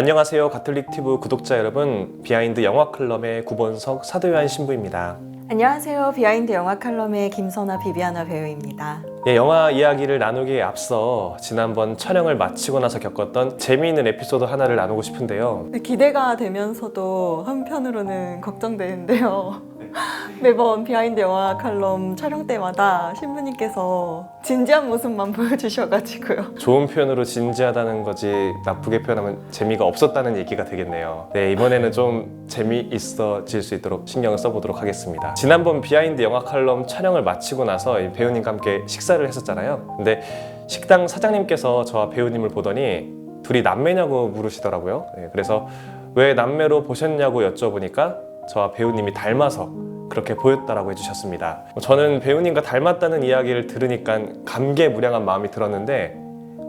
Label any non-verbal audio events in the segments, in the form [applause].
안녕하세요 가톨릭 튜브 구독자 여러분 비하인드 영화 클럽의 구본석 사도요한 신부입니다. 안녕하세요. 비하인드 영화 칼럼의 김선아 비비아나 배우입니다. 예, 영화 이야기를 나누기에 앞서 지난번 촬영을 마치고 나서 겪었던 재미있는 에피소드 하나를 나누고 싶은데요. 기대가 되면서도 한편으로는 걱정되는데요. [laughs] 매번 비하인드 영화 칼럼 촬영 때마다 신부님께서 진지한 모습만 [laughs] 보여주셔가지고요. 좋은 표현으로 진지하다는 거지 나쁘게 표현하면 재미가 없었다는 얘기가 되겠네요. 네, 이번에는 좀 재미있어질 수 있도록 신경을 써보도록 하겠습니다. 지난번 비하인드 영화 칼럼 촬영을 마치고 나서 이 배우님과 함께 식사를 했었잖아요. 근데 식당 사장님께서 저와 배우님을 보더니 둘이 남매냐고 물으시더라고요. 네, 그래서 왜 남매로 보셨냐고 여쭤보니까 저와 배우님이 닮아서 그렇게 보였다라고 해주셨습니다. 저는 배우님과 닮았다는 이야기를 들으니까 감개무량한 마음이 들었는데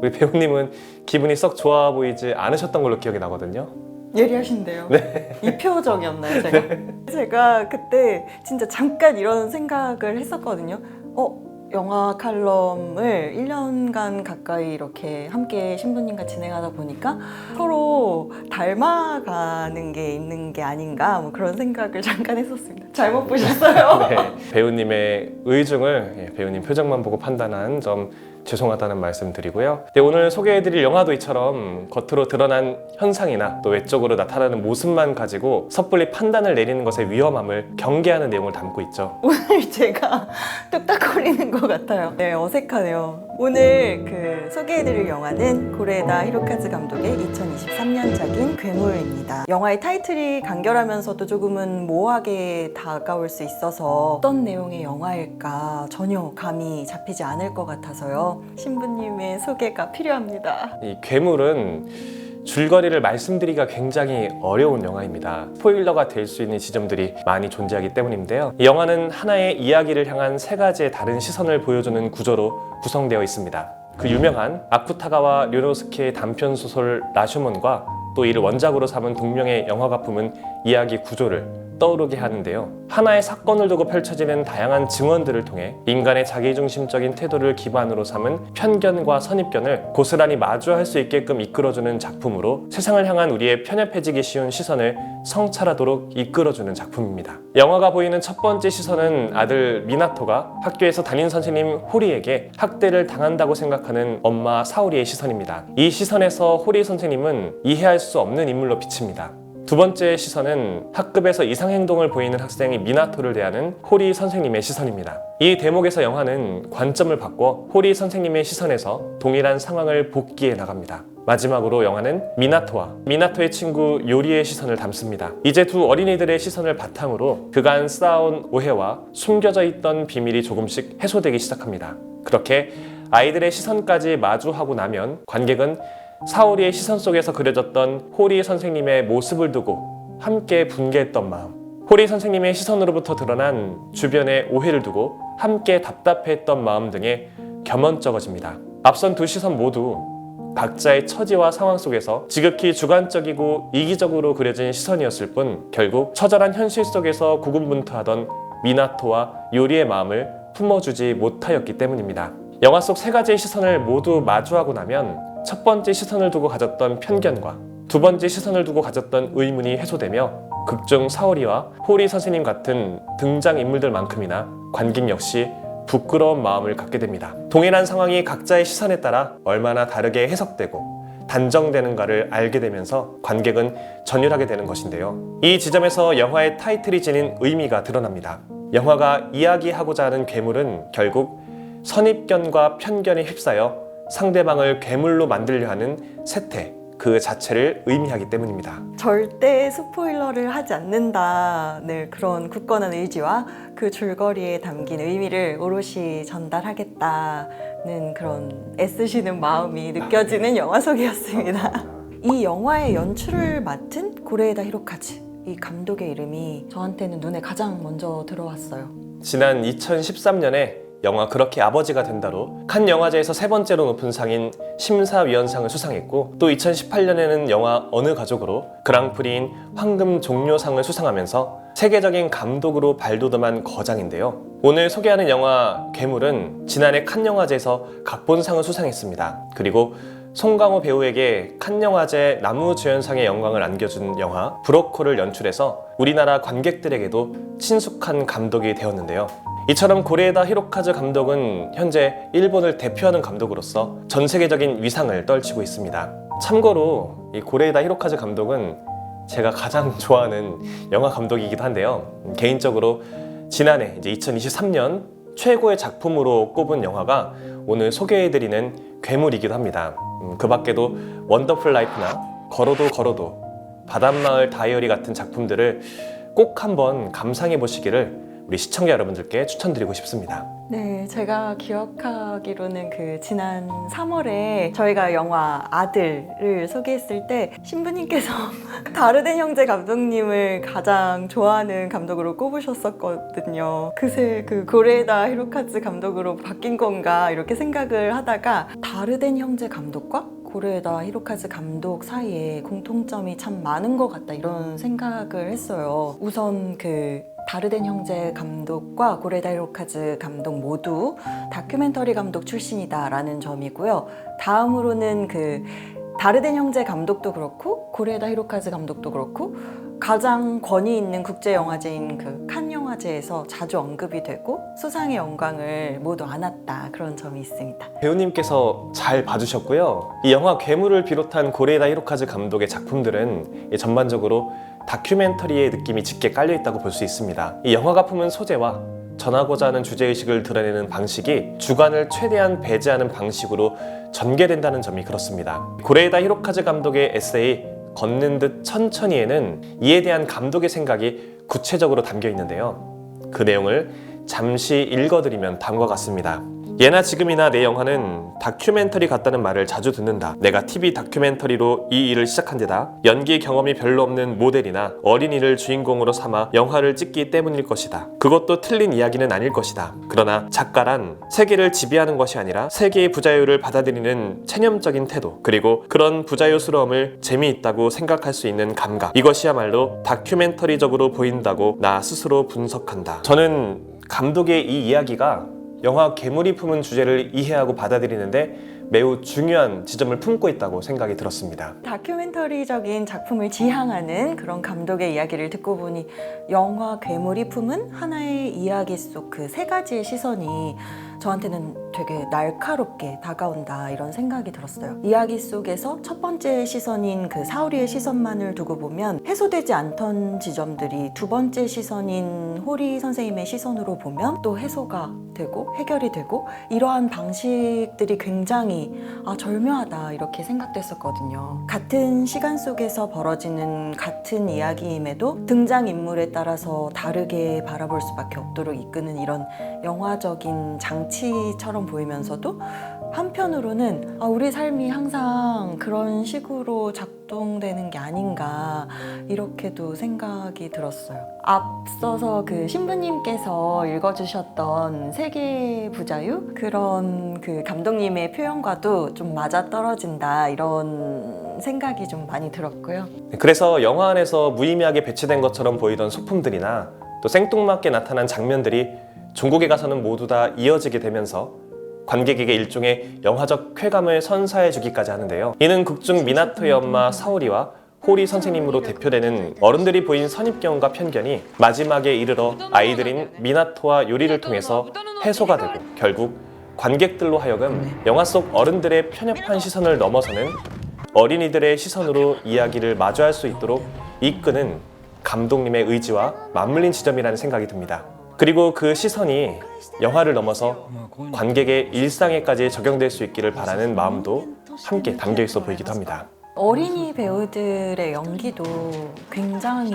우리 배우님은 기분이 썩 좋아 보이지 않으셨던 걸로 기억이 나거든요. 예리하신데요. 이 표정이었나요, 제가? 제가 그때 진짜 잠깐 이런 생각을 했었거든요. 어, 영화 칼럼을 1년간 가까이 이렇게 함께 신부님과 진행하다 보니까 서로 닮아가는 게 있는 게 아닌가 뭐 그런 생각을 [laughs] 잠깐 했었습니다. 잘못 보셨어요? 네, 배우님의 의중을 예, 배우님 표정만 보고 판단한 점 죄송하다는 말씀 드리고요. 네, 오늘 소개해드릴 영화도 이처럼 겉으로 드러난 현상이나 또 외적으로 나타나는 모습만 가지고 섣불리 판단을 내리는 것의 위험함을 경계하는 내용을 담고 있죠. 오늘 제가 [laughs] 뚝딱거리는 것 같아요. 네, 어색하네요. 오늘 그 소개해드릴 영화는 고레다 히로카즈 감독의 2023년작인 괴물입니다. 영화의 타이틀이 간결하면서도 조금은 모호하게 다가올 수 있어서 어떤 내용의 영화일까 전혀 감이 잡히지 않을 것 같아서요. 신부님의 소개가 필요합니다. 이 괴물은 줄거리를 말씀드리기가 굉장히 어려운 영화입니다. 스포일러가 될 수 있는 지점들이 많이 존재하기 때문인데요. 이 영화는 하나의 이야기를 향한 세 가지의 다른 시선을 보여주는 구조로 구성되어 있습니다. 그 유명한 아쿠타가와 류노스케의 단편 소설 라슈몬과 또 이를 원작으로 삼은 동명의 영화 가 품은 이야기 구조를 떠오르게 하는데요. 하나의 사건을 두고 펼쳐지는 다양한 증언들을 통해 인간의 자기중심적인 태도를 기반으로 삼은 편견과 선입견을 고스란히 마주할 수 있게끔 이끌어주는 작품으로 세상을 향한 우리의 편협해지기 쉬운 시선을 성찰하도록 이끌어주는 작품입니다. 영화가 보이는 첫 번째 시선은 아들 미나토가 학교에서 담임 선생님 호리에게 학대를 당한다고 생각하는 엄마 사오리의 시선입니다. 이 시선에서 호리 선생님은 이해할 수 없는 인물로 비칩니다. 두 번째 시선은 학급에서 이상 행동을 보이는 학생이 미나토를 대하는 호리 선생님의 시선입니다. 이 대목에서 영화는 관점을 바꿔 호리 선생님의 시선에서 동일한 상황을 복기해 나갑니다. 마지막으로 영화는 미나토와 미나토의 친구 요리의 시선을 담습니다. 이제 두 어린이들의 시선을 바탕으로 그간 쌓아온 오해와 숨겨져 있던 비밀이 조금씩 해소되기 시작합니다. 그렇게 아이들의 시선까지 마주하고 나면 관객은 사오리의 시선 속에서 그려졌던 호리 선생님의 모습을 두고 함께 분개했던 마음, 호리 선생님의 시선으로부터 드러난 주변의 오해를 두고 함께 답답해했던 마음 등에 겸언쩍어집니다. 앞선 두 시선 모두 각자의 처지와 상황 속에서 지극히 주관적이고 이기적으로 그려진 시선이었을 뿐 결국 처절한 현실 속에서 고군분투하던 미나토와 요리의 마음을 품어주지 못하였기 때문입니다. 영화 속 세 가지의 시선을 모두 마주하고 나면 첫 번째 시선을 두고 가졌던 편견과 두 번째 시선을 두고 가졌던 의문이 해소되며 극중 사오리와 호리 선생님 같은 등장 인물들만큼이나 관객 역시 부끄러운 마음을 갖게 됩니다. 동일한 상황이 각자의 시선에 따라 얼마나 다르게 해석되고 단정되는가를 알게 되면서 관객은 전율하게 되는 것인데요. 이 지점에서 영화의 타이틀이 지닌 의미가 드러납니다. 영화가 이야기하고자 하는 괴물은 결국 선입견과 편견에 휩싸여 상대방을 괴물로 만들려 하는 세태 그 자체를 의미하기 때문입니다. 절대 스포일러를 하지 않는다는 그런 굳건한 의지와 그 줄거리에 담긴 의미를 오롯이 전달하겠다는 그런 애쓰시는 마음이 느껴지는 영화 속이었습니다. 이 영화의 연출을 맡은 고레에다 히로카즈 이 감독의 이름이 저한테는 눈에 가장 먼저 들어왔어요. 지난 2013년에 영화 그렇게 아버지가 된다로 칸 영화제에서 세 번째로 높은 상인 심사위원상을 수상했고 또 2018년에는 영화 어느 가족으로 그랑프리인 황금 종려상을 수상하면서 세계적인 감독으로 발돋움한 거장인데요. 오늘 소개하는 영화 괴물은 지난해 칸 영화제에서 각본상을 수상했습니다. 그리고 송강호 배우에게 칸 영화제 나무주연상의 영광을 안겨준 영화 브로코를 연출해서 우리나라 관객들에게도 친숙한 감독이 되었는데요. 이처럼 고레에다 히로카즈 감독은 현재 일본을 대표하는 감독으로서 전 세계적인 위상을 떨치고 있습니다. 참고로 이 고레에다 히로카즈 감독은 제가 가장 [laughs] 좋아하는 영화 감독이기도 한데요. 음, 개인적으로 지난해 이제 2023년 최고의 작품으로 꼽은 영화가 오늘 소개해드리는 괴물이기도 합니다. 음, 그 밖에도 원더풀 라이프나 걸어도 걸어도 바닷마을 다이어리 같은 작품들을 꼭 한번 감상해 보시기를 우리 시청자 여러분들께 추천드리고 싶습니다. 네, 제가 기억하기로는 그 지난 3월에 저희가 영화 아들을 소개했을 때 신부님께서 [laughs] 다르덴 형제 감독님을 가장 좋아하는 감독으로 꼽으셨었거든요. 그새 그 고레다 히로카즈 감독으로 바뀐 건가 이렇게 생각을 하다가 다르덴 형제 감독과 고레다 히로카즈 감독 사이에 공통점이 참 많은 것 같다 이런 생각을 했어요. 우선 그 다르덴 형제 감독과 고레다 히로카즈 감독 모두 다큐멘터리 감독 출신이다라는 점이고요. 다음으로는 그 다르덴 형제 감독도 그렇고 고레다 히로카즈 감독도 그렇고 가장 권위 있는 국제 영화제인 그 칸 영화제에서 자주 언급이 되고 수상의 영광을 모두 안았다 그런 점이 있습니다. 배우님께서 잘 봐주셨고요. 이 영화 괴물을 비롯한 고레에다 히로카즈 감독의 작품들은 이 전반적으로 다큐멘터리의 느낌이 짙게 깔려 있다고 볼 수 있습니다. 이 영화가 품은 소재와 전하고자 하는 주제의식을 드러내는 방식이 주관을 최대한 배제하는 방식으로 전개된다는 점이 그렇습니다. 고레에다 히로카즈 감독의 에세이 걷는 듯 천천히에는 이에 대한 감독의 생각이 구체적으로 담겨 있는데요. 그 내용을 잠시 읽어드리면 다음과 같습니다. 예나 지금이나 내 영화는 다큐멘터리 같다는 말을 자주 듣는다. 내가 TV 다큐멘터리로 이 일을 시작한 데다. 연기 경험이 별로 없는 모델이나 어린이를 주인공으로 삼아 영화를 찍기 때문일 것이다. 그것도 틀린 이야기는 아닐 것이다. 그러나 작가란 세계를 지배하는 것이 아니라 세계의 부자유를 받아들이는 체념적인 태도, 그리고 그런 부자유스러움을 재미있다고 생각할 수 있는 감각. 이것이야말로 다큐멘터리적으로 보인다고 나 스스로 분석한다. 저는 감독의 이 이야기가 영화 괴물이 품은 주제를 이해하고 받아들이는데 매우 중요한 지점을 품고 있다고 생각이 들었습니다. 다큐멘터리적인 작품을 지향하는 그런 감독의 이야기를 듣고 보니 영화 괴물이 품은 하나의 이야기 속 그 세 가지의 시선이 저한테는 되게 날카롭게 다가온다 이런 생각이 들었어요. 이야기 속에서 첫 번째 시선인 그 사우리의 시선만을 두고 보면 해소되지 않던 지점들이 두 번째 시선인 호리 선생님의 시선으로 보면 또 해소가 되고 해결이 되고 이러한 방식들이 굉장히 아 절묘하다 이렇게 생각됐었거든요. 같은 시간 속에서 벌어지는 같은 이야기임에도 등장 인물에 따라서 다르게 바라볼 수밖에 없도록 이끄는 이런 영화적인 장치 처럼 보이면서도 한편으로는 아, 우리 삶이 항상 그런 식으로 작동되는 게 아닌가 이렇게도 생각이 들었어요. 앞서서 그 신부님께서 읽어주셨던 세계 부자유 그런 그 감독님의 표현과도 좀 맞아 떨어진다 이런 생각이 좀 많이 들었고요. 그래서 영화 안에서 무의미하게 배치된 것처럼 보이던 소품들이나 또 생뚱맞게 나타난 장면들이 종국에 가서는 모두 다 이어지게 되면서 관객에게 일종의 영화적 쾌감을 선사해 주기까지 하는데요. 이는 극중 미나토의 엄마 사오리와 호리 선생님으로 대표되는 어른들이 보인 선입견과 편견이 마지막에 이르러 아이들인 미나토와 요리를 통해서 해소가 되고 결국 관객들로 하여금 영화 속 어른들의 편협한 시선을 넘어서는 어린이들의 시선으로 이야기를 마주할 수 있도록 이끄는 감독님의 의지와 맞물린 지점이라는 생각이 듭니다. 그리고 그 시선이 영화를 넘어서 관객의 일상에까지 적용될 수 있기를 바라는 마음도 함께 담겨 있어 보이기도 합니다. 어린이 배우들의 연기도 굉장히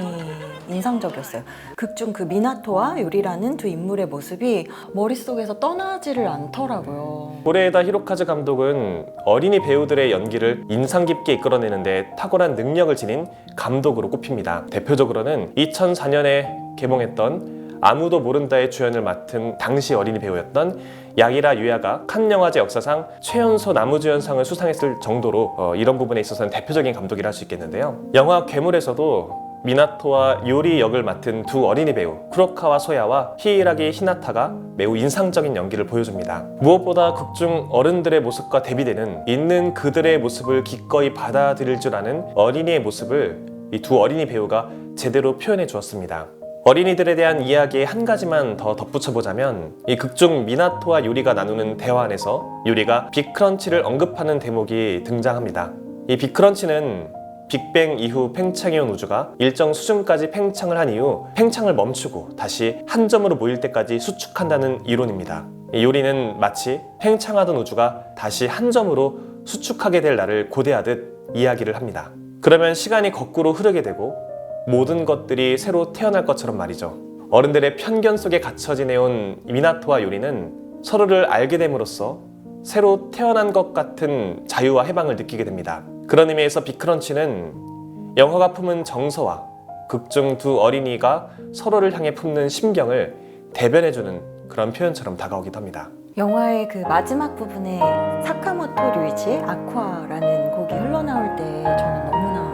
인상적이었어요. 극중 그 미나토와 요리라는 두 인물의 모습이 머릿속에서 떠나지를 않더라고요. 고레에다 히로카즈 감독은 어린이 배우들의 연기를 인상 깊게 이끌어내는데 탁월한 능력을 지닌 감독으로 꼽힙니다. 대표적으로는 2004년에 개봉했던 아무도 모른다의 주연을 맡은 당시 어린이 배우였던 야기라 유야가 칸 영화제 역사상 최연소 나무주연상을 수상했을 정도로 어, 이런 부분에 있어서는 대표적인 감독이라 할 수 있겠는데요. 영화 괴물에서도 미나토와 요리 역을 맡은 두 어린이 배우 쿠로카와 소야와 히이라기 히나타가 매우 인상적인 연기를 보여줍니다. 무엇보다 극중 어른들의 모습과 대비되는 있는 그들의 모습을 기꺼이 받아들일 줄 아는 어린이의 모습을 이 두 어린이 배우가 제대로 표현해 주었습니다. 어린이들에 대한 이야기에 한 가지만 더 덧붙여 보자면 이 극중 미나토와 유리가 나누는 대화 안에서 유리가 빅크런치를 언급하는 대목이 등장합니다. 이 빅크런치는 빅뱅 이후 팽창해온 우주가 일정 수준까지 팽창을 한 이후 팽창을 멈추고 다시 한 점으로 모일 때까지 수축한다는 이론입니다. 이 요리는 마치 팽창하던 우주가 다시 한 점으로 수축하게 될 날을 고대하듯 이야기를 합니다. 그러면 시간이 거꾸로 흐르게 되고 모든 것들이 새로 태어날 것처럼 말이죠. 어른들의 편견 속에 갇혀 지내온 미나토와 요리는 서로를 알게 됨으로써 새로 태어난 것 같은 자유와 해방을 느끼게 됩니다. 그런 의미에서 빅크런치는 영화가 품은 정서와 극중 두 어린이가 서로를 향해 품는 심경을 대변해주는 그런 표현처럼 다가오기도 합니다. 영화의 그 마지막 부분에 사카모토 류이치의 아쿠아라는 곡이 흘러나올 때 저는 너무나.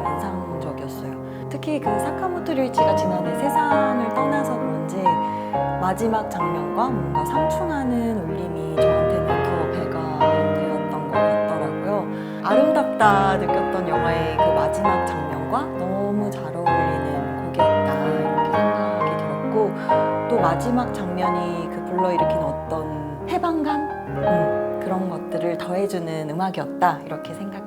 특히 그 사카모토 류이치가 지난해 세상을 떠나서 그런지 마지막 장면과 뭔가 상충하는 울림이 저한테는 더 배가 되었던 것 같더라고요. 아름답다 느꼈던 영화의 그 마지막 장면과 너무 잘 어울리는 곡이었다 이렇게 생각이 들었고 또 마지막 장면이 그 불러일으킨 어떤 해방감 음, 그런 것들을 더해주는 음악이었다 이렇게 생각합니다.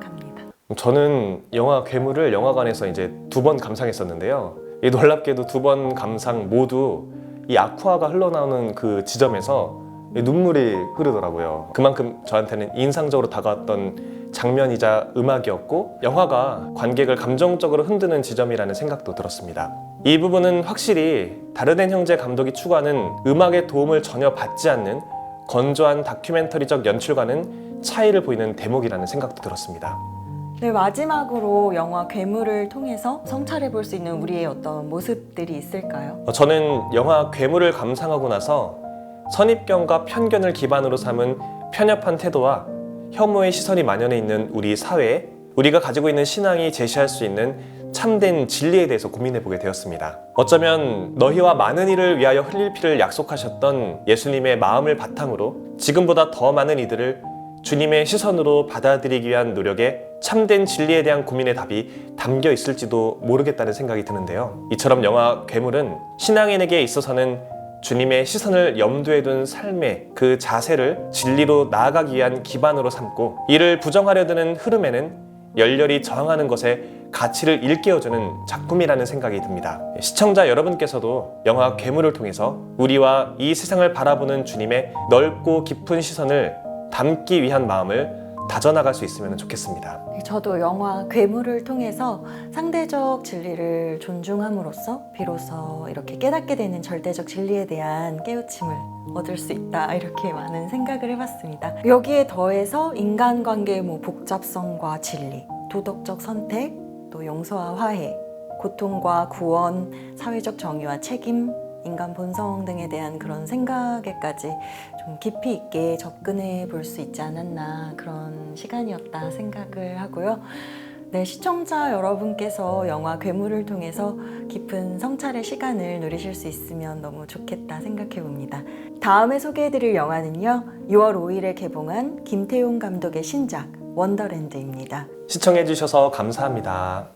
저는 영화 괴물을 영화관에서 이제 두 번 감상했었는데요. 이 놀랍게도 두 번 감상 모두 이 아쿠아가 흘러나오는 그 지점에서 이 눈물이 흐르더라고요. 그만큼 저한테는 인상적으로 다가왔던 장면이자 음악이었고 영화가 관객을 감정적으로 흔드는 지점이라는 생각도 들었습니다. 이 부분은 확실히 다르덴 형제 감독이 추구하는 음악의 도움을 전혀 받지 않는 건조한 다큐멘터리적 연출과는 차이를 보이는 대목이라는 생각도 들었습니다. 네, 마지막으로 영화 괴물을 통해서 성찰해 볼 수 있는 우리의 어떤 모습들이 있을까요? 어, 저는 영화 괴물을 감상하고 나서 선입견과 편견을 기반으로 삼은 편협한 태도와 혐오의 시선이 만연해 있는 우리 사회에 우리가 가지고 있는 신앙이 제시할 수 있는 참된 진리에 대해서 고민해 보게 되었습니다. 어쩌면 너희와 많은 이를 위하여 흘릴 피를 약속하셨던 예수님의 마음을 바탕으로 지금보다 더 많은 이들을 주님의 시선으로 받아들이기 위한 노력에 참된 진리에 대한 고민의 답이 담겨 있을지도 모르겠다는 생각이 드는데요. 이처럼 영화 괴물은 신앙인에게 있어서는 주님의 시선을 염두에 둔 삶의 그 자세를 진리로 나아가기 위한 기반으로 삼고 이를 부정하려 드는 흐름에는 열렬히 저항하는 것에 가치를 일깨워주는 작품이라는 생각이 듭니다. 시청자 여러분께서도 영화 괴물을 통해서 우리와 이 세상을 바라보는 주님의 넓고 깊은 시선을 담기 위한 마음을 다져나갈 수 있으면 좋겠습니다. 네, 저도 영화 괴물을 통해서 상대적 진리를 존중함으로써 비로소 이렇게 깨닫게 되는 절대적 진리에 대한 깨우침을 얻을 수 있다 이렇게 많은 생각을 해봤습니다. 여기에 더해서 인간관계의 뭐 복잡성과 진리, 도덕적 선택, 또 용서와 화해, 고통과 구원, 사회적 정의와 책임, 인간 본성 등에 대한 그런 생각에까지 좀 깊이 있게 접근해 볼 수 있지 않았나 그런 시간이었다 생각을 하고요. 네, 시청자 여러분께서 영화 괴물을 통해서 깊은 성찰의 시간을 누리실 수 있으면 너무 좋겠다 생각해 봅니다. 다음에 소개해드릴 영화는요, 6월 5일에 개봉한 김태용 감독의 신작 원더랜드입니다. 시청해주셔서 감사합니다.